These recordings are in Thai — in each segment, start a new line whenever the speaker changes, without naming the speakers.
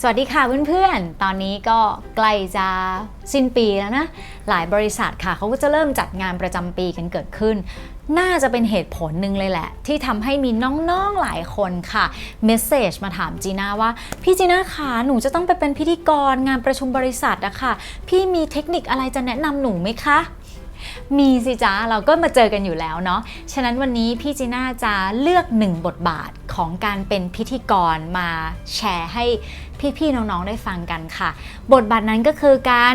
สวัสดีค่ะเพื่อนๆ ตอนนี้ก็ใกล้จะสิ้นปีแล้วนะ หลายบริษัทค่ะเขาก็จะเริ่มจัดงานประจำปีกันเกิดขึ้น น่าจะเป็นเหตุผลหนึ่งเลยแหละ ที่ทำให้มีน้องๆหลายคนค่ะเมสเซจมาถามจีน่าว่า พี่จีน่าคะหนูจะต้องไปเป็นพิธีกรงานประชุมบริษัทอะค่ะ พี่มีเทคนิคอะไรจะแนะนำหนูไหมคะ มีสิจ้าเราก็มาเจอกันอยู่แล้วเนาะ ฉะนั้นวันนี้พี่จีน่าจะเลือกหนึ่งบทบาทของการเป็นพิธีกรมาแชร์ให้พี่ๆน้องๆได้ฟังกันค่ะ บทบาทนั้นก็คือการ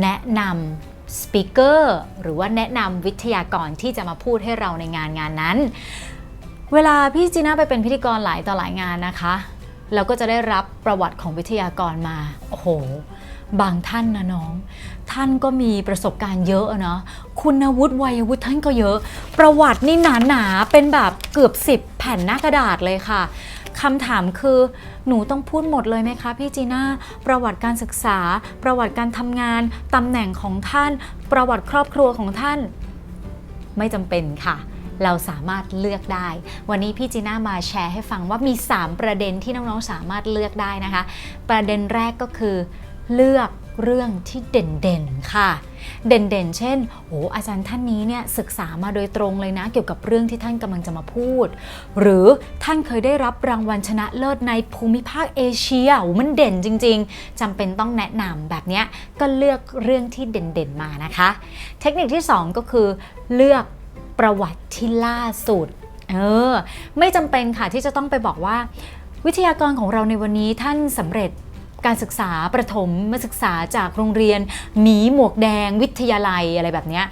แนะนำสปิเกอร์หรือว่าแนะนำวิทยากรที่จะมาพูดให้เราในงานงานนั้น เวลาพี่จีน่าไปเป็นพิธีกรหลายต่อหลายงานนะคะ เราก็จะได้รับประวัติของวิทยากรมา โอ้โห บางท่านนะน้อง ท่านก็มีประสบการณ์เยอะนะคุณวุฒิวัยวุฒิท่านก็เยอะ ประวัตินี่หนาหนาเป็นแบบเกือบ 10 แผ่นหน้ากระดาษเลยค่ะคำถามคือหนูต้องพูดหมดเลยไหมคะพี่จีน่าประวัติการศึกษา ประวัติการทำงานตำแหน่งของท่าน ประวัติครอบครัวของท่าน ไม่จำเป็นค่ะเราสามารถเลือกได้ วันนี้พี่จีน่ามาแชร์ให้ฟังว่ามี 3 ประเด็นที่น้องๆสามารถเลือกได้นะคะ ประเด็นแรกก็คือ เลือกเรื่องที่เด่นๆค่ะ เด่นๆ เช่นโอ้อาจารย์ท่านนี้เนี่ยศึกษามาโดยตรงเลยนะ เกี่ยวกับเรื่องที่ท่านกำลังจะมาพูด หรือท่านเคยได้รับรางวัลชนะเลิศในภูมิภาคเอเชียมันเด่นจริง ๆจำเป็นต้องแนะนำแบบนี้ก็เลือกเรื่องที่เด่นๆมานะคะ เทคนิคที่ 2 ก็คือ เลือกประวัติที่ล่าสุดเออไม่จำเป็นค่ะที่จะต้องไปบอกว่า วิทยากรของเราในวันนี้ท่านสำเร็จ การศึกษาประถมมาศึกษาจากโรงเรียนหมีหมวกแดงวิทยาลัยอะไรแบบนี้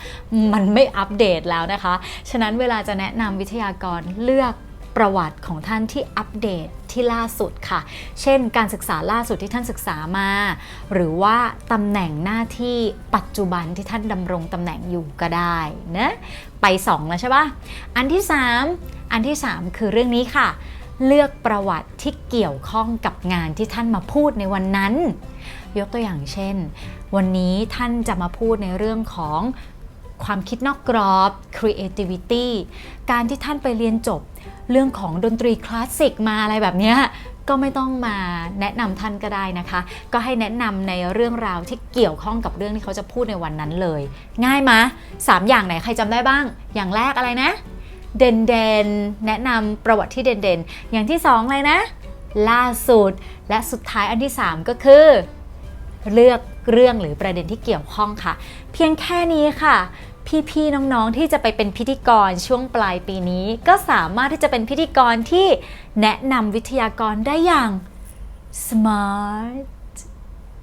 มันไม่อัปเดตแล้วนะคะ ฉะนั้นเวลาจะแนะนำวิทยากรเลือกประวัติของท่านที่อัปเดตที่ล่าสุดค่ะ เช่น การศึกษาล่าสุดที่ท่านศึกษามา หรือว่าตำแหน่งหน้าที่ปัจจุบันที่ท่านดำรงตำแหน่งอยู่ก็ได้นะ ไป 2 แล้วใช่ปะอันที่ 3 อันที่ 3 คือเรื่องนี้ค่ะ เลือกประวัติที่เกี่ยวข้องกับงานที่ท่านมาพูดในวันนั้น ยกตัวอย่างเช่น วันนี้ท่านจะมาพูดในเรื่องของความคิดนอกกรอบ creativity การที่ท่านไปเรียนจบเรื่องของดนตรีคลาสสิกมาอะไรแบบนี้ก็ไม่ต้องมาแนะนำท่านก็ได้นะคะ ก็ให้แนะนำในเรื่องราวที่เกี่ยวข้องกับเรื่องที่เขาจะพูดในวันนั้นเลย ง่ายมะสามอย่างไหนใครจำได้บ้าง อย่างแรกอะไรนะ เด่นๆ แนะนำประวัติที่เด่นๆ อย่างที่สองเลยนะ ล่าสุด และสุดท้ายอันที่ 3 ก็คือ เลือกเรื่องหรือประเด็นที่เกี่ยวข้องค่ะ เพียงแค่นี้ค่ะ พี่ๆ น้องๆ ที่จะไปเป็นพิธีกรช่วงปลายปีนี้ ก็สามารถที่จะเป็นพิธีกรที่แนะนำวิทยากรได้อย่าง smart